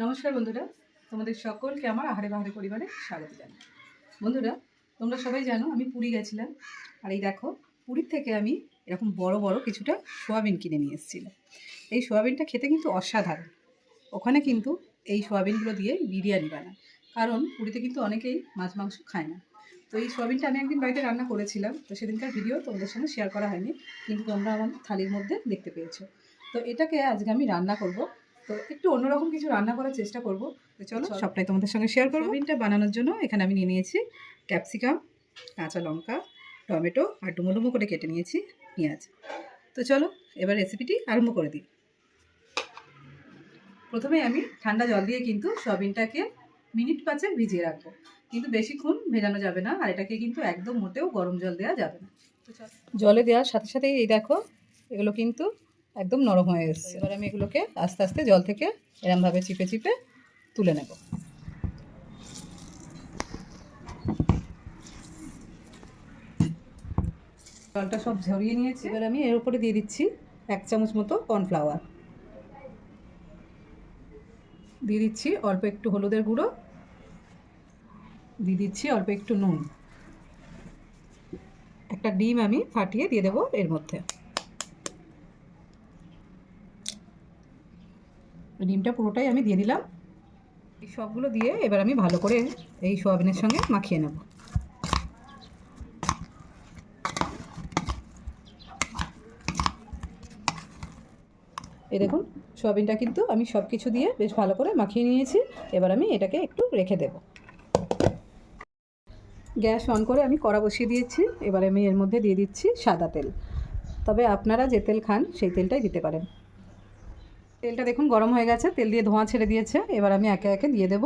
নমস্কার বন্ধুরা, তোমাদের সকলকে আমার আহারে বাহারে পরিবারে স্বাগত জানাই। বন্ধুরা, তোমরা সবাই জানো আমি পুরী গেছিলাম, আর এই দেখো, পুরীর থেকে আমি এরকম বড় বড় কিছুটা সোয়াবিন কিনে নিয়ে এসেছিলাম। এই সোয়াবিনটা খেতে কিন্তু অসাধারণ। ওখানে কিন্তু এই সোয়াবিনগুলো দিয়ে বিরিয়ানি বানায়। কারণ পুরীতে কিন্তু অনেকেই মাছ মাংস খায় না। তো এই সোয়াবিনটা আমি একদিন বাড়িতে রান্না করেছিলাম, তো সেদিনকার ভিডিও তোমাদের সঙ্গে শেয়ার করা হয়নি, কিন্তু তোমরা আমার থালির মধ্যে দেখতে পেয়েছ। তো এটাকে আজকে আমি রান্না করব তো একটু অন্যরকম কিছু রান্না করার চেষ্টা করব। তো চলো সবটাই তোমাদের সঙ্গে শেয়ার করব। সোয়াবিনটা বানানোর জন্য এখানে আমি নিয়ে নিয়েছি ক্যাপসিকাম কাঁচা লঙ্কা টমেটো আর ডুমো ডুমো করে কেটে নিয়েছি পেঁয়াজ। তো চলো এবার রেসিপিটি আরম্ভ করে দিই। প্রথমে আমি ঠান্ডা জল দিয়ে কিন্তু সয়াবিনটাকে মিনিট পাঁচে ভিজিয়ে রাখব। কিন্তু বেশিক্ষণ ভেজানো যাবে না আর এটাকে কিন্তু একদম মোটেও গরম জল দেওয়া যাবে না। জলে দেওয়ার সাথে সাথেই এই দেখো এগুলো কিন্তু একদম নরম হয়ে এসছে। এবার আমি এগুলোকে আস্তে আস্তে জল থেকে এরমভাবে চিপে চিপে তুলে নেব। জলটা সব ঝরিয়ে নিয়েছি। এবার আমি এর উপরে দিয়ে দিচ্ছি এক চামচ মতো কর্নফ্লাওয়ার। দিয়ে দিচ্ছি অল্প একটু হলুদের গুঁড়ো। দিয়ে দিচ্ছি অল্প একটু নুন। একটা ডিম আমি ফাটিয়ে দিয়ে দেবো এর মধ্যে। ডিমটা পুরোটাই আমি দিয়ে দিলাম। এই সবগুলো দিয়ে এবার আমি ভালো করে এই সোয়াবিনের সঙ্গে মাখিয়ে নেব। এই দেখুন, সোয়াবিনটা কিন্তু আমি সব কিছু দিয়ে বেশ ভালো করে মাখিয়ে নিয়েছি। এবার আমি এটাকে একটু রেখে দেব। গ্যাস অন করে আমি কড়া বসিয়ে দিয়েছি। এবার আমি এর মধ্যে দিয়ে দিচ্ছি সাদা তেল। তবে আপনারা যে তেল খান, সেই তেলটাই দিতে পারেন। তেলটা দেখুন গরম হয়ে গেছে, তেল দিয়ে ধোঁয়া ছেড়ে দিয়েছে। এবার আমি একে একে দিয়ে দেব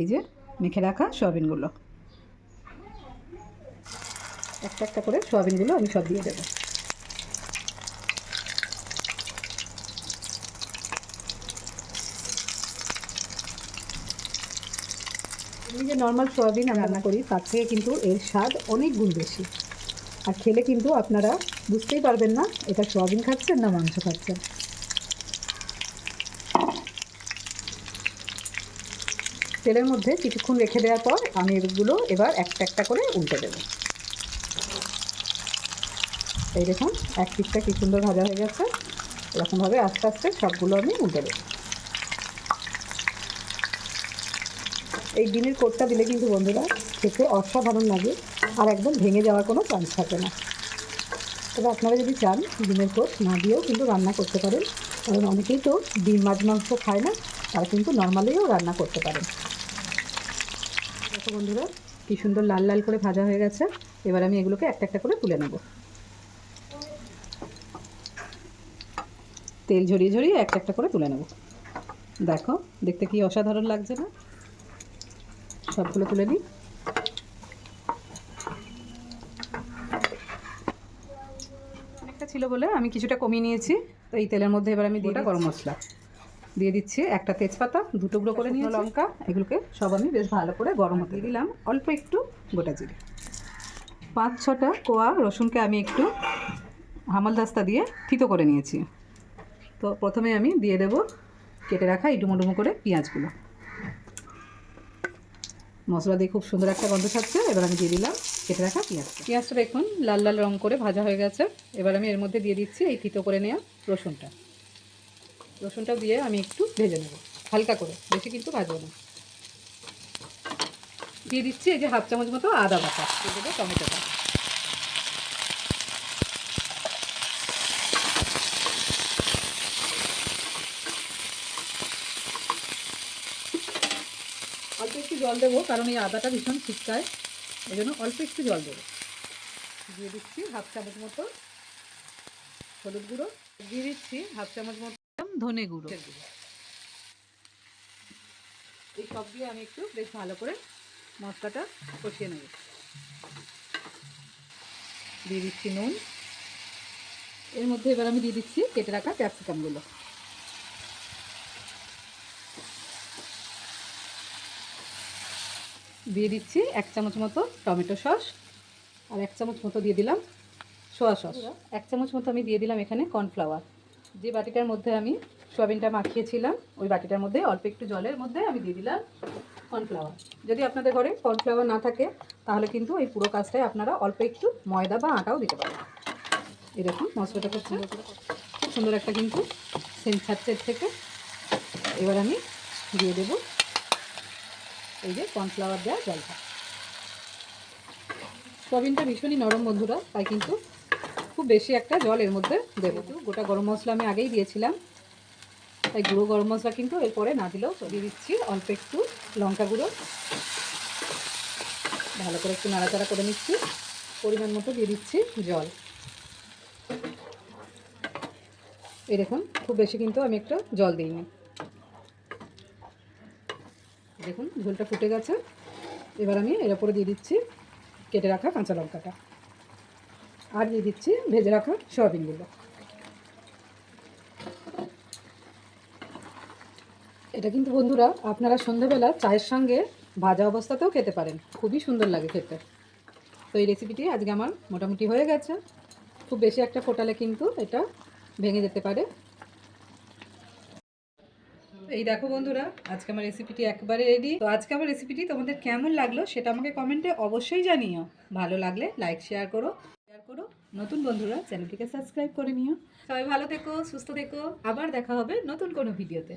এই যে মেখে রাখা সয়াবিনগুলো। একটা একটা করে সয়াবিনগুলো আমি সব দিয়ে দেবো। আমি যে নর্মাল সয়াবিন রান্না করি, তার থেকে কিন্তু এর স্বাদ অনেক গুণ বেশি। আর খেলে কিন্তু আপনারা বুঝতেই পারবেন না, এটা সয়াবিন খাচ্ছেন না মাংস খাচ্ছেন। তেলের মধ্যে কিছুক্ষণ রেখে দেওয়ার পর আমি এগুলো এবার একটা একটা করে উল্টে দেবো। এই দেখুন, এক পিসটা কি সুন্দর ভাজা হয়ে গেছে। এরকমভাবে আস্তে আস্তে সবগুলো আমি উল্টে দেবো। এই ডিমের কোটটা দিলে কিন্তু বন্ধুরা খেতে অসাধারণ লাগে আর একদম ভেঙে যাওয়ার কোনো চান্স থাকে না। তবে আপনারা যদি চান ডিমের কোট না দিয়েও কিন্তু রান্না করতে পারেন, কারণ অনেকেই তো ডিম মাছ মাংস খায় না, তারা কিন্তু নর্মালিও রান্না করতে পারেন। দেখো বন্ধুরা কী সুন্দর লাল লাল করে ভাজা হয়ে গেছে। এবার আমি এগুলোকে একটা একটা করে তুলে নেব। তেল ঝরিয়ে ঝরিয়ে একটা একটা করে তুলে নেব। দেখো দেখতে কি অসাধারণ লাগছে না? সবগুলো তুলে নিই। অনেকটা ছিল বলে আমি কিছুটা কমিয়ে নিয়েছি। তো এই তেলের মধ্যে এবার আমি দিয়ে গরম মশলা। দিয়ে দিচ্ছি একটা তেজপাতা দু টুকরো করে নিয়ে লঙ্কা। এগুলোকে সব আমি বেশ ভালো করে গরম হতে দিলাম। অল্প একটু গোটা জিরে। পাঁচ ছটা কোয়া রসুনকে আমি একটু হামালদাস্তা দিয়ে থিতো করে নিয়েছি। তো প্রথমে আমি দিয়ে দেব কেটে রাখা এই ডুমো ডুমো করে পেঁয়াজগুলো। মশলা দিয়ে খুব সুন্দর একটা গন্ধ ছাড়ছে। এবার আমি দিয়ে দিলাম কেটে রাখা পেঁয়াজ পেঁয়াজটা দেখুন লাল লাল রং করে ভাজা হয়ে গেছে। এবার আমি এর মধ্যে দিয়ে দিচ্ছি এই তিতো করে নেওয়া রসুনটা। রসুনটাও দিয়ে আমি একটু ভেজে নেব। হালকা করে, বেশি কিন্তু ভাজবো না। দিয়ে দিচ্ছি এই যে হাফ চামচ মতো আদা বাটা, দিয়ে দেবো টমেটোটা অল্প একটু জল দেবো, কারণ এই আদাটা ভীষণ ছিটকায় এই জন্য অল্প একটু জল দেবো। দিয়ে দিচ্ছি হাফ চামচ মতো হলুদ গুঁড়ো, দিয়ে দিচ্ছি হাফ চামচ মতো ধনে গুঁড়ো। এই সব দিয়ে আমি একটু বেশ ভালো করে মশলাটা কষিয়ে নেব। দিয়ে দিচ্ছি নুন। এর মধ্যে এবার আমি দিয়ে দিচ্ছি কেটে রাখা ক্যাপসিকামগুলো দিয়ে দিচ্ছি এক চামচ মতো টমেটো সস আর এক চামচ মতো দিয়ে দিলাম সোয়া সস। এক চামচ মতো আমি দিয়ে দিলাম এখানে কর্নফ্লাওয়ার। যে বাটিটার মধ্যে আমি সোয়াবিনটা মাখিয়েছিলাম, ওই বাটিটার মধ্যে অল্প একটু জলের মধ্যে আমি দিয়ে দিলাম কর্নফ্লাওয়ার। যদি আপনাদের ঘরে কর্নফ্লাওয়ার না থাকে, তাহলে কিন্তু এই পুরো কাজটায় আপনারা অল্প একটু ময়দা বা আটাও দিতে পারেন। এরকম মশলাটা খুব সুন্দর খুব সুন্দর একটা কিন্তু সেন্ট ছাড়ছে থেকে এবার আমি দিয়ে দেব এই যে কর্নফ্লাওয়ার দেওয়া জলটা। সয়াবিনটা ভীষণই নরম বন্ধুরা, তাই কিন্তু খুব বেশি একটা জল এর মধ্যে দেবো। গোটা গরম মশলা আমি আগেই দিয়েছিলাম। তাই গুঁড়ো গরম মশলা কিন্তু এরপরে না দিলেও দিয়ে দিচ্ছি অল্প একটু লঙ্কা গুঁড়ো। ভালো করে একটু নাড়াচাড়া করে নিচ্ছি। পরিমাণ মতো দিয়ে দিচ্ছি জল। এই দেখুন, খুব বেশি কিন্তু আমি একটা জল দিইনি। দেখুন, ঝোলটা ফুটে গেছে। এবার আমি এর উপরে দিয়ে দিচ্ছি কেটে রাখা কাঁচা লঙ্কাটা। আর দিয়ে দিচ্ছি ভেজে রাখা সয়াবিনগুলো। এটা কিন্তু বন্ধুরা আপনারা সন্ধ্যাবেলা চায়ের সঙ্গে ভাজা অবস্থাতেও খেতে পারেন। খুবই সুন্দর লাগে খেতে। তো এই রেসিপিটি আজকে আমার মোটামুটি হয়ে গেছে। খুব বেশি একটা ফোটালে কিন্তু এটা ভেঙে যেতে পারে। এই দেখো বন্ধুরা, আজকে আমার রেসিপিটি একবারে রেডি তো আজকে আমার রেসিপিটি তোমাদের কেমন লাগল সেটা আমাকে কমেন্টে অবশ্যই জানিও। ভালো লাগলে লাইক শেয়ার করো। করো। নতুন বন্ধুরা, চ্যানেলটিকে সাবস্ক্রাইব করে নিও। সবাই ভালো থেকো, সুস্থ থেকো। আবার দেখা হবে নতুন কোনো ভিডিওতে।